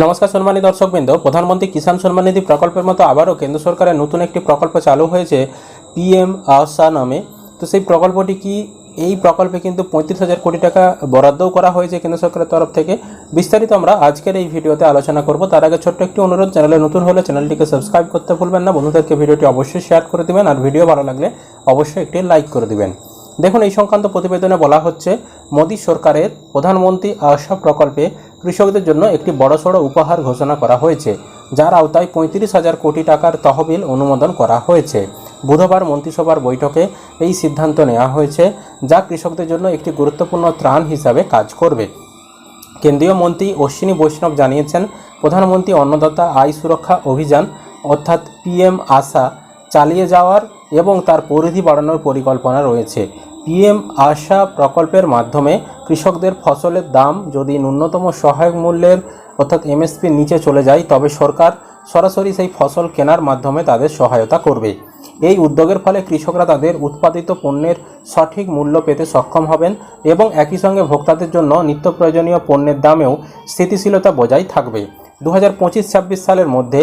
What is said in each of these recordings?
নমস্কার সম্মানিত দর্শকবৃন্দ, প্রধানমন্ত্রী কিষাণ সম্মান নিধি প্রকল্পের মতো আবারও কেন্দ্র সরকারের নতুন একটি প্রকল্প চালু হয়েছে পিএম আশা নামে। তো সেই প্রকল্পটি কি এই প্রকল্পে কিন্তু পঁয়ত্রিশ হাজার কোটি টাকা বরাদ্দও করা হয়েছে কেন্দ্র সরকারের তরফ থেকে? বিস্তারিত আমরা আজকের এই ভিডিওতে আলোচনা করব। তার আগে ছোট্ট একটি অনুরোধ, চ্যানেলে নতুন হলে চ্যানেলটিকে সাবস্ক্রাইব করতে ভুলবেন না। বন্ধুদেরকে ভিডিওটি অবশ্যই শেয়ার করে দেবেন আর ভিডিও ভালো লাগলে অবশ্যই একটি লাইক করে দেবেন। দেখুন, এই সংক্রান্ত প্রতিবেদনে বলা হচ্ছে, মোদী সরকারের প্রধানমন্ত্রী আশা প্রকল্পে কৃষকদের জন্য একটি বড়সড় উপহার ঘোষণা করা হয়েছে, যার আওতায় পঁয়ত্রিশ হাজার কোটি টাকার তহবিল অনুমোদন করা হয়েছে। বুধবার মন্ত্রিসভার বৈঠকে এই সিদ্ধান্ত নেওয়া হয়েছে, যা কৃষকদের জন্য একটি গুরুত্বপূর্ণ ত্রাণ হিসাবে কাজ করবে। কেন্দ্রীয় মন্ত্রী অশ্বিনী বৈষ্ণব জানিয়েছেন, প্রধানমন্ত্রী অন্নদাতা আয় সুরক্ষা অভিযান, অর্থাৎ পিএম আশা, চালিয়ে যাওয়ার এবং তার পরিধি বাড়ানোর পরিকল্পনা রয়েছে। পিএম আশা প্রকল্পের মাধ্যমে কৃষকদের ফসলের দাম যদি ন্যূনতম সহায়ক মূল্যের অর্থাৎ এমএসপির নিচে চলে যায়, তবে সরকার সরাসরি সেই ফসল কেনার মাধ্যমে তাদের সহায়তা করবে। এই উদ্যোগের ফলে কৃষকরা তাদের উৎপাদিত পণ্যের সঠিক মূল্য পেতে সক্ষম হবেন এবং একই সঙ্গে ভোক্তাদের জন্য নিত্য প্রয়োজনীয় পণ্যের দামেও স্থিতিশীলতা বজায় থাকবে। দু হাজার সালের মধ্যে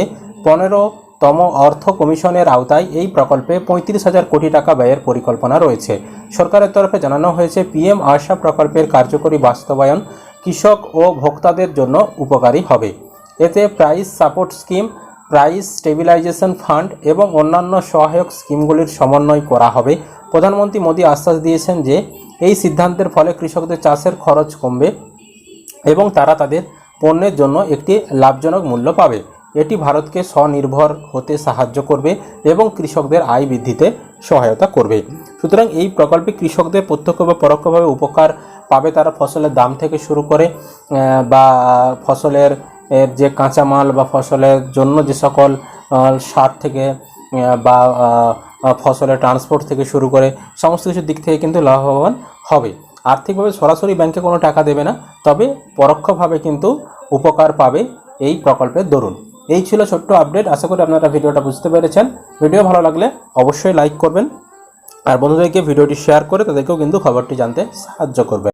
পনেরোতম অর্থ কমিশনের আওতায় এই প্রকল্পে পঁয়ত্রিশ হাজার কোটি টাকা ব্যয়ের পরিকল্পনা রয়েছে। সরকারের তরফে জানানো হয়েছে, পিএম আশা প্রকল্পের কার্যকরী বাস্তবায়ন কৃষক ও ভোক্তাদের জন্য উপকারী হবে। এতে price support scheme, price stabilisation fund এবং অন্যান্য সহায়ক স্কিমগুলির সমন্বয় করা হবে। প্রধানমন্ত্রী মোদী আশ্বাস দিয়েছেন যে, এই সিদ্ধান্তের ফলে কৃষকদের চাষের খরচ কমবে এবং তারা তাদের পণ্যের জন্য একটি লাভজনক মূল্য পাবে। এটি ভারতকে স্বনির্ভর হতে সাহায্য করবে এবং কৃষকদের আয় বৃদ্ধিতে সহায়তা করবে। সুতরাং এই প্রকল্পে কৃষকদের প্রত্যক্ষ বা পরোক্ষভাবে উপকার পাবে তারা ফসলের দাম থেকে শুরু করে বা ফসলের যে কাঁচামাল বা ফসলের জন্য যে সকল সার থেকে বা ফসলের ট্রান্সপোর্ট থেকে শুরু করে সমস্ত কিছুর দিক থেকে কিন্তু লাভবান হবে। আর্থিকভাবে সরাসরি ব্যাংকে কোনো টাকা দেবে না, তবে পরোক্ষভাবে কিন্তু উপকার পাবে এই প্রকল্পের দরুন। এই ছিল ছোট্ট আপডেট আশা করি আপনারা ভিডিওটা বুঝতে পেরেছেন। ভিডিও ভালো লাগলে অবশ্যই লাইক করবেন। আর বন্ধুদেরকে ভিডিওটি শেয়ার করে তাদেরকেও কিন্তু খবরটি জানতে সাহায্য করবেন।